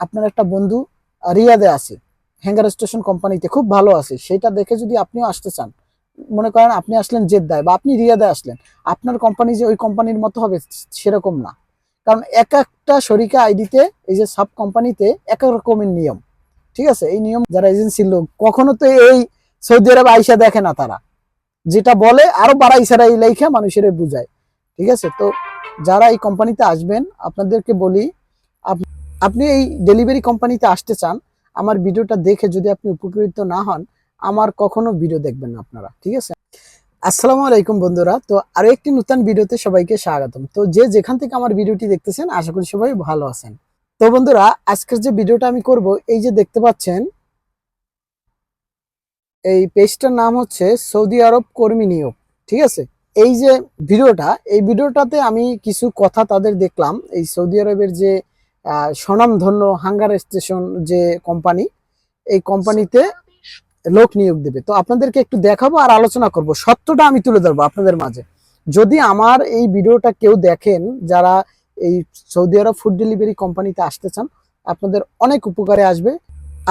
আপনার একটা বন্ধু রিয়াদে আছে হ্যাঙ্গার স্টেশন কোম্পানিতে খুব ভালো আছে, সেটা দেখে যদি আপনিও আসতে চান, মনে করেন আপনি আসলেন জেদ্দায় বা আপনি রিয়াদে আসলেন, আপনার কোম্পানি যে ওই কোম্পানির মতো হবে সেরকম না। কারণ এক একটা শরিকা আইডিতে, এই যে সাব কোম্পানিতে এক এক রকমের নিয়ম, ঠিক আছে? এই নিয়ম যারা এজেন্সির লোক, কখনো তো এই সৌদি আরব আইসা দেখে না তারা। যেটা বলে, আরও বাড়াই সারাই লেখা মানুষের বুঝায়, ঠিক আছে? তো যারা এই কোম্পানিতে আসবেন, আপনাদেরকে বলি আপনি এই ডেলিভারি কোম্পানিতে আসতে চান, আমার ভিডিওটা দেখে যদি আপনি উপকৃত না হন, আমার কখনো ভিডিও দেখবেন না আপনারা, ঠিক আছে? আসসালামু আলাইকুম বন্ধুরা, তো আরও একটি নতুন ভিডিওতে সবাইকে স্বাগতম। তো যে যেখান থেকে আমার ভিডিওটি দেখতেছেন, আশা করি সবাই ভালো আছেন। তো বন্ধুরা, আজকের যে ভিডিওটা আমি করব, এই যে দেখতে পাচ্ছেন, এই পেজটার নাম হচ্ছে সৌদি আরব কর্মী নিয়োগ, ঠিক আছে? এই যে ভিডিওটা এই ভিডিওটাতে আমি কিছু কথা তাদের দেখলাম, এই সৌদি আরবের যে স্বনামধন্য হাঙ্গার স্টেশন যে কোম্পানি, এই কোম্পানিতে লোক নিয়োগ দেবে। তো আপনাদেরকে একটু দেখাবো আর আলোচনা করব। সত্যটা আমি তুলে ধরবো আপনাদের মাঝে। যদি আমার এই ভিডিওটা কেউ দেখেন, যারা এই সৌদি আরব ফুড ডেলিভারি কোম্পানিতে আসতে চান, আপনাদের অনেক উপকারে আসবে।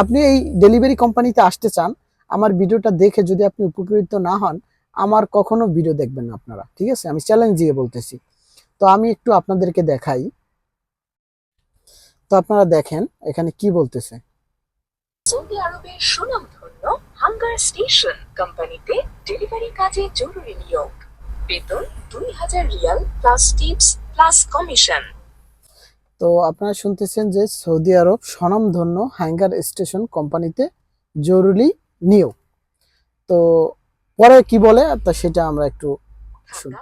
আপনি এই ডেলিভারি কোম্পানিতে আসতে চান, আমার ভিডিওটা দেখে যদি আপনি উপকৃত না হন, আমার কখনো ভিডিও দেখবেন না আপনারা। ঠিক আছে? আমি চ্যালেঞ্জ দিয়ে বলতেছি। তো আমি একটু আপনাদেরকে দেখাই। তো আপনারা দেখেন এখানে কি বলতেছে? সৌদি আরবের সুনামধন্য হাঙ্গার স্টেশন কোম্পানিতে ডেলিভারি কাজে জরুরি নিয়োগ। বেতন দুই হাজার Real plus tips plus commission তো আপনারা শুনতেছেন যে সৌদি আরব স্বনামধন্য হ্যাঙ্গার স্টেশন কোম্পানিতে জরুরি নিয়োগ। তো পরে কি বলে? তা সেটা আমরা একটু শুনি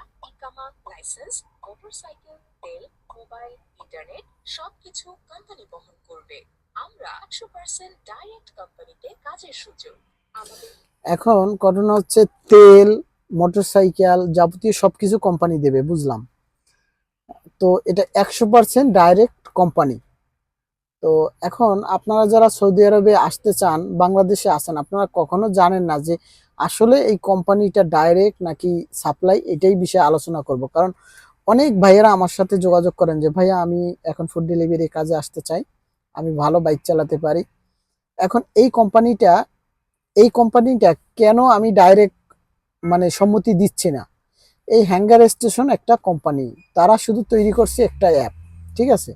লাইসেন্স মোটরসাইকেল তেল মোবাইল ইন্টারনেট সবকিছু কোম্পানি বহন করবে। আমরা একশো পার্সেন্ট ডাইরেক্ট কোম্পানিতে কাজের সুযোগ। এখন ঘটনা হচ্ছে তেল মোটরসাইকেল যাবতীয় সবকিছু কোম্পানি দেবে, বুঝলাম। তো এটা একশো পার্সেন্ট ডাইরেক্ট কোম্পানি তো এখন আপনারা যারা সৌদি আরবে আসতে চান, বাংলাদেশে আসেন আপনারা কখনো জানেন না যে আসলে এই কোম্পানিটা ডাইরেক্ট নাকি সাপ্লাই এটাই বিষয়ে আলোচনা করব। কারণ অনেক ভাইয়েরা আমার সাথে যোগাযোগ করেন যে, ভাইয়া, আমি এখন ফুড ডেলিভারি কাজে আসতে চাই। আমি ভালো বাইক চালাতে পারি। এখন এই কোম্পানিটা এই কোম্পানিটা কেন আমি ডাইরেক্ট মানে সম্মতি দিচ্ছি না? এই হ্যাঙ্গার স্টেশন একটা কোম্পানি তারা শুধু তৈরি করছে একটা অ্যাপ ঠিক আছে?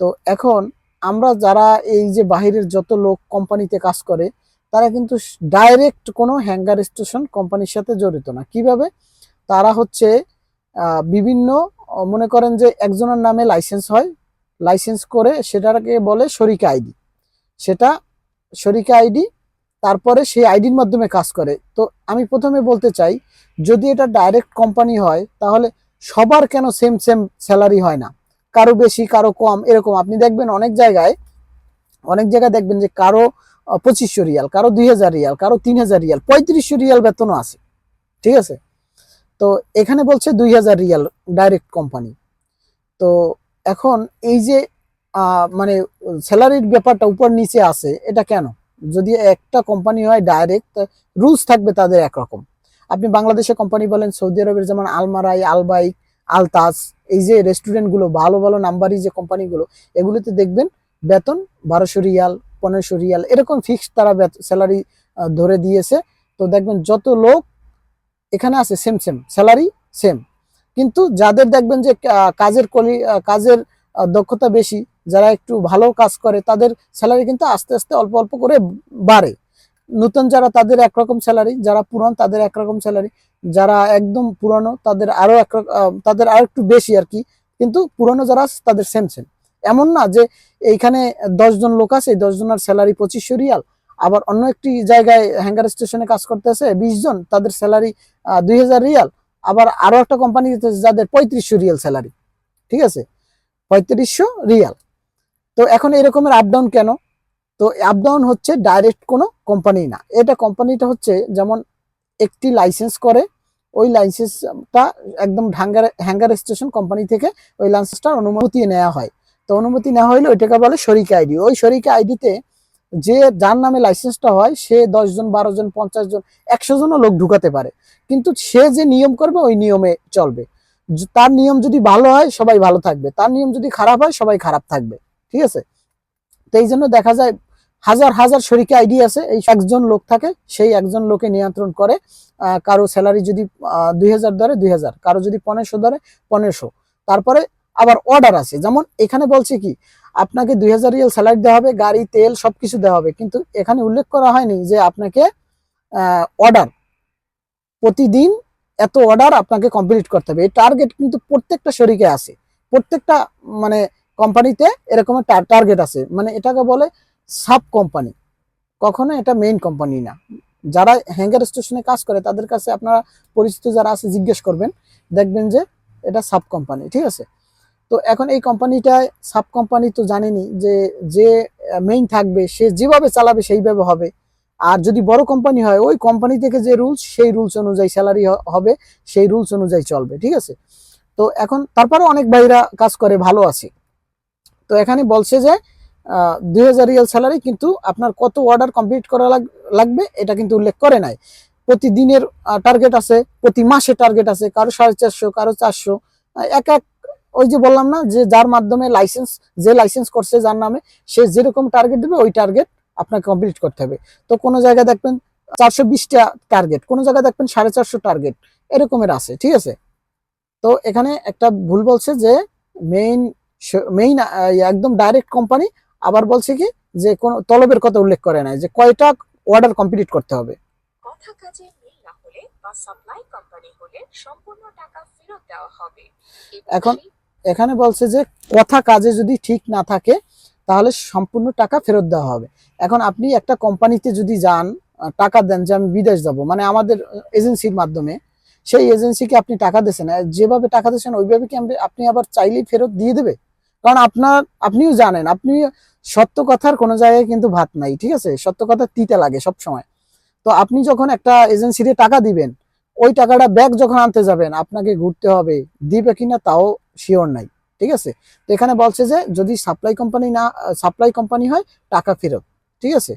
তো এখন আমরা যারা এই যে বাহিরের যত লোক কোম্পানিতে কাজ করে, তারা কিন্তু ডাইরেক্ট কোনো হ্যাঙ্গার স্টেশন কোম্পানির সাথে জড়িত না। কীভাবে? তারা হচ্ছে বিভিন্ন মনে করেন যে একজনের নামে লাইসেন্স হয় লাইসেন্স করে সেটাকে বলে শরিকা আইডি। সেটা শরিকা আইডি, তারপরে সেই আইডির মাধ্যমে কাজ করে। তো আমি প্রথমে বলতে চাই, যদি এটা ডাইরেক্ট কোম্পানি হয়, তাহলে সবার কেন সেম সেম স্যালারি হয় না? কারও বেশি, কারও কম, এরকম। আপনি দেখবেন অনেক জায়গায় অনেক জায়গায় দেখবেন যে কারও পঁচিশশো রিয়াল, কারও দুই হাজার রিয়াল, কারও তিন হাজার রিয়াল, পঁয়ত্রিশশো রিয়াল বেতনও আছে। ঠিক আছে? তো এখানে বলছে দুই হাজার রিয়াল ডাইরেক্ট কোম্পানি তো এখন এই যে মানে স্যালারির ব্যাপারটা উপর নিচে আছে, এটা কেন? যদি একটা কোম্পানি হয় ডাইরেক্ট রুলস থাকবে তাদের একরকম। আপনি বাংলাদেশে কোম্পানি বলেন, সৌদি আরবের যেমন আলমারাই আলবাইক আলতাস, এই যে রেস্টুরেন্টগুলো ভালো ভালো নাম্বারি যে কোম্পানিগুলো এগুলোতে দেখবেন বেতন বারোশো রিয়াল, পনেরোশো রিয়াল, এরকম ফিক্সড তারা স্যালারি ধরে দিয়েছে। তো দেখবেন যত লোক এখানে আছে সেম সেম স্যালারি সেম কিন্তু যাদের দেখবেন যে কাজের কলি কাজের দক্ষতা বেশি যারা একটু ভালো কাজ করে তাদের স্যালারি কিন্তু আস্তে আস্তে অল্প অল্প করে বাড়ে। নতুন যারা তাদের একরকম স্যালারি যারা পুরান তাদের একরকম স্যালারি যারা একদম পুরানো তাদের আরও এক রক- আহ, তাদের আর একটু বেশি আর কি কিন্তু পুরানো যারা তাদের সেম সেম এমন না যে এইখানে দশ জন লোক আছে দশ জনের স্যালারি পঁচিশশো রিয়াল আবার অন্য একটি জায়গায় হ্যাঙ্গার স্টেশনে কাজ করতেছে বিশ জন তাদের স্যালারি দুই হাজার রিয়াল। আবার আরও একটা কোম্পানি যাদের পঁয়ত্রিশশো রিয়াল স্যালারি ঠিক আছে? পঁয়ত্রিশশো রিয়াল। তো এখন এরকমের আপ ডাউন কেন? তো আপ ডাউন হচ্ছে ডাইরেক্ট কোনো কোম্পানি না। এটা কোম্পানিটা হচ্ছে যেমন একটি লাইসেন্স করে, ওই লাইসেন্সটা একদম হ্যাঙ্গার হ্যাঙ্গার স্টেশন কোম্পানি থেকে ওই লাইসেন্সটার অনুমতি নেওয়া হয়। তো অনুমতি নেওয়া হইলে ওইটাকে বলে শরিকা আইডি ওই শরিকা আইডিতে যে যার নামে লাইসেন্সটা হয়, সে দশ জন বারো জন পঞ্চাশ জন একশো জনও লোক ঢুকাতে পারে। কিন্তু সে যে নিয়ম করবে, ওই নিয়মে চলবে। তার নিয়ম যদি ভালো হয়, সবাই ভালো থাকবে। তার নিয়ম যদি খারাপ হয়, সবাই খারাপ থাকবে। ঠিক আছে? তো এই জন্য দেখা যায়, হাজার হাজার শরিকে আইডি আছে। এই একজন লোক থাকে, সেই একজন লোকে নিয়ন্ত্রণ করে। কারও স্যালারি যদি দুই হাজার ধরে, দুই হাজার। কারও যদি পনেরোশো ধরে, পনেরোশো। তারপরে আবার অর্ডার আছে। যেমন এখানে বলছে কি, আপনাকে দুই হাজার রিয়াল স্যালারি দেওয়া হবে, গাড়ি, তেল সবকিছু দেওয়া হবে। কিন্তু এখানে উল্লেখ করা হয়নি যে আপনাকে অর্ডার প্রতিদিন এত অর্ডার আপনাকে কমপ্লিট করতে হবে। এই টার্গেট কিন্তু প্রত্যেকটা শরিকে আছে। প্রত্যেকটা মানে কোম্পানিতে এরকম টার্গেট আছে। মানে এটাকে বলে সাব কোম্পানি কখনো এটা মেইন কোম্পানি না। যারা হ্যাঙ্গার স্টেশনে কাজ করে, তাদের কাছে আপনারা পরিচিত যারা আছে, জিজ্ঞেস করবেন। দেখবেন যে এটা সাব কোম্পানি ঠিক আছে? তো এখন এই কোম্পানিটায় সাব কোম্পানি তো জানেনি যে যে মেইন থাকবে, সে যেভাবে চালাবে সেইভাবে হবে। আর যদি বড় কোম্পানি হয়, ওই কোম্পানি থেকে যে রুলস সেই রুলস অনুযায়ী স্যালারি হবে, সেই রুলস অনুযায়ী চলবে, ঠিক আছে? তো এখন তারপরে অনেক ভাইরা কাজ করে, ভালো আছে। তো এখানে বলছে যে দুই হাজার রিয়াল স্যালারি কিন্তু আপনার কত অর্ডার কমপ্লিট করা লাগ- লাগবে, এটা কিন্তু উল্লেখ করে নাই। প্রতিদিনের টার্গেট আছে, প্রতি মাসে টার্গেট আছে, কারও সাড়ে চারশো, কারও চারশো এক এক ওই যে বললাম না যে যার মাধ্যমে লাইসেন্স যে লাইসেন্স করছে যার নামে সে যেরকম টার্গেট দেবে ওই টার্গেট আপনাকে কমপ্লিট করতে হবে। তো কোনো জায়গায় দেখবেন চারশো বিশটা টার্গেট কোনো জায়গায় দেখবেন সাড়ে চারশো টার্গেট এরকমের আছে ঠিক আছে? তো এখানে একটা ভুল বলছে যে মেইন মেইন একদম ডাইরেক্ট কোম্পানি আবার বলছে কি যে কোন তলবের কথা উল্লেখ করে নাই যে কয়টা অর্ডার কমপ্লিট করতে হবে। কথা কাজে মিল না হলে বা সাপ্লাই কোম্পানি হলে সম্পূর্ণ টাকা ফেরত দেওয়া হবে। এখন- এখানে বলছে যে কথা কাজে যদি ঠিক না থাকে, তাহলে সম্পূর্ণ টাকা ফেরত দেওয়া হবে। এখন আপনি একটা কোম্পানিতে যদি যান টাকা দেন যে আমি বিদেশ যাব মানে আমাদের এজেন্সির মাধ্যমে, সেই এজেন্সিকে আপনি টাকা দিয়েছেন? যেভাবে টাকা দিয়েছেন, ওইভাবে কি আপনি আবার চাইলেই ফেরত দিয়ে দেবে? কারণ আপনার, আপনিও জানেন, আপনি সত্য কথার কোনো জায়গায় কিন্তু ভাত নাই, ঠিক আছে? সত্য কথা তিতে লাগে সব সময়। তো আপনি যখন একটা এজেন্সিতে টাকা দিবেন, ওই টাকাটা ব্যাগ যখন আনতে যাবেন, আপনাকে ঘুরতে হবে, দিবে কিনা তাও শিওর নাই ঠিক আছে? তো এখানে বলছে যে যদি সাপ্লাই কোম্পানি না সাপ্লাই কোম্পানি হয় টাকা ফেরত ঠিক আছে?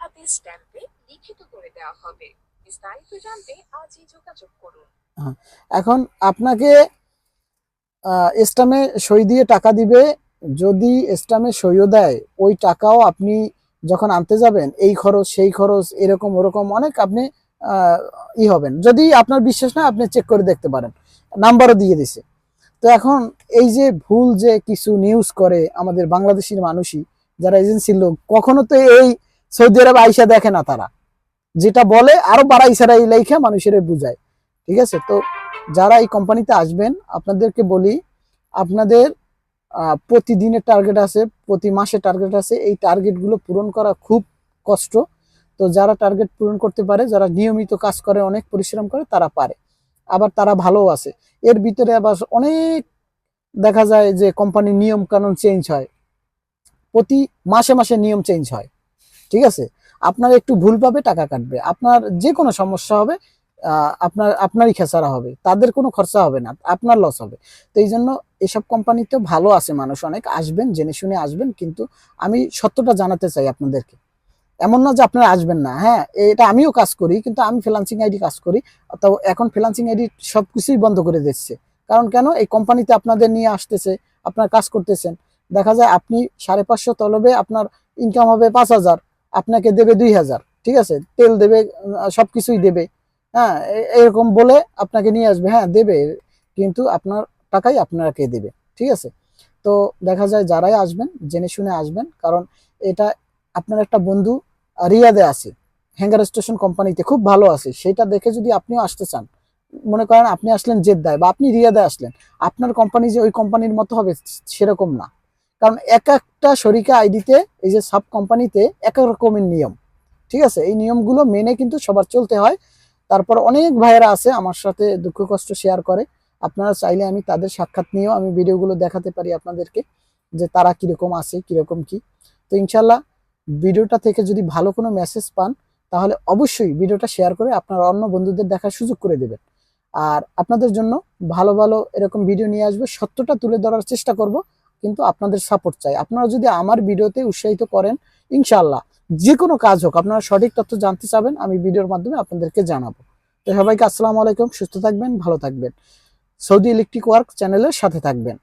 হাতে স্ট্যাম্পে লিখিত করে দেওয়া হবে। বিস্তারিত জানতে আজই যোগাযোগ করুন। এখন আপনাকে স্টামে সই দিয়ে টাকা দিবে যদি স্টামে সইও দেয় ওই টাকাও আপনি যখন আনতে যাবেন এই খরচ সেই খরচ এরকম ওরকম অনেক আপনি ই হবেন। যদি আপনার বিশ্বাস না আপনি চেক করে দেখতে পারেন। নাম্বারও দিয়ে দিছে। তো এখন এই যে ভুল যে কিছু নিউজ করে আমাদের বাংলাদেশের মানুষই, যারা এজেন্সির লোক, কখনো তো এই সৌদি আরব আইসা দেখে না তারা। যেটা বলে আরও বাড়া ইশারা এই লেখা মানুষের বুঝায়। ঠিক আছে? তো যারা এই কোম্পানিতে আসবেন, আপনাদেরকে বলি, আপনাদের প্রতিদিনের টার্গেট আছে, প্রতি মাসে টার্গেট আছে। এই টার্গেটগুলো পূরণ করা খুব কষ্ট। তো যারা টার্গেট পূরণ করতে পারে, যারা নিয়মিত কাজ করে, অনেক পরিশ্রম করে, তারা পারে। আবার তারা ভালো আছে। এর ভিতরে আবার অনেক দেখা যায় যে কোম্পানির নিয়ম কানুন চেঞ্জ হয়। প্রতি মাসে মাসে নিয়ম চেঞ্জ হয়। ঠিক আছে? আপনার একটু ভুল পাবে, টাকা কাটবে। আপনার যে কোনো সমস্যা হবে আপনার, আপনারই খেসারা হবে। তাদের কোনো খরচা হবে না, আপনার লস হবে। তো এই জন্য এসব কোম্পানিতে ভালো আছে মানুষ অনেক। আসবেন, জেনে শুনে আসবেন, কিন্তু আমি সত্যটা জানাতে চাই আপনাদেরকে। এমন না যে আপনারা আসবেন না হ্যাঁ এটা আমিও কাজ করি, কিন্তু আমি ফ্রিল্যান্সিং আইডি কাজ করি, তো এখন ফ্রিল্যান্সিং আইডি সব কিছুই বন্ধ করে দিচ্ছে। কারণ কেন? এই কোম্পানিতে আপনাদের নিয়ে আসতেছে, আপনার কাজ করতেছেন। দেখা যায় আপনি সাড়ে পাঁচশো তলবে আপনার ইনকাম হবে পাঁচ হাজার, আপনাকে দেবে দুই হাজার, ঠিক আছে? তেল দেবে সব কিছুই দেবে। হ্যাঁ এরকম বলে আপনাকে নিয়ে আসবে হ্যাঁ দেবে, কিন্তু আপনার টাকাই আপনাকে দেবে, ঠিক আছে? তো দেখা যায় যারাই আসবেন, জেনে শুনে আসবেন, কারণ এটা আপনার একটা বন্ধু রিয়াদে আছে হ্যাঙ্গার স্টেশন কোম্পানিতে খুব ভালো আছে, সেটা দেখে যদি আপনিও আসতে চান, মনে করেন আপনি আসলেন জেদ্দায় বা আপনি রিয়াদে আসলেন, আপনার কোম্পানি যে ওই কোম্পানির মতো হবে সেরকম না। কারণ এক একটা শরিকা আইডিতে এই যে সাব কোম্পানিতে এক এক রকমের নিয়ম, ঠিক আছে? এই নিয়মগুলো মেনে কিন্তু সবার চলতে হয়। তারপর অনেক ভাইয়েরা আছে, আমার সাথে দুঃখ কষ্ট শেয়ার করে। আপনারা চাইলে আমি তাদের সাক্ষাৎ নিয়েও আমি ভিডিওগুলো দেখাতে পারি আপনাদেরকে, যে তারা কীরকম আছে, কীরকম কি। তো ইনশাল্লাহ ভিডিওটা থেকে যদি ভালো কোনো মেসেজ পান, তাহলে অবশ্যই ভিডিওটা শেয়ার করে আপনার অন্য বন্ধুদের দেখার সুযোগ করে দেবেন। আর আপনাদের জন্য ভালো ভালো এরকম ভিডিও নিয়ে আসবে, সত্যটা তুলে ধরার চেষ্টা করব, কিন্তু আপনাদের সাপোর্ট চাই। আপনারা যদি আমার ভিডিওতে উৎসাহিত করেন ইনশাল্লাহ যে কোনো কাজ হোক, আপনারা সঠিক তথ্য জানতে চাবেন, আমি ভিডিওর মাধ্যমে আপনাদেরকে জানাব। তো সবাইকে আসসালামু আলাইকুম, সুস্থ থাকবেন, ভালো থাকবেন। সৌদি ইলেকট্রিক ওয়ার্ক চ্যানেলের সাথে থাকবেন।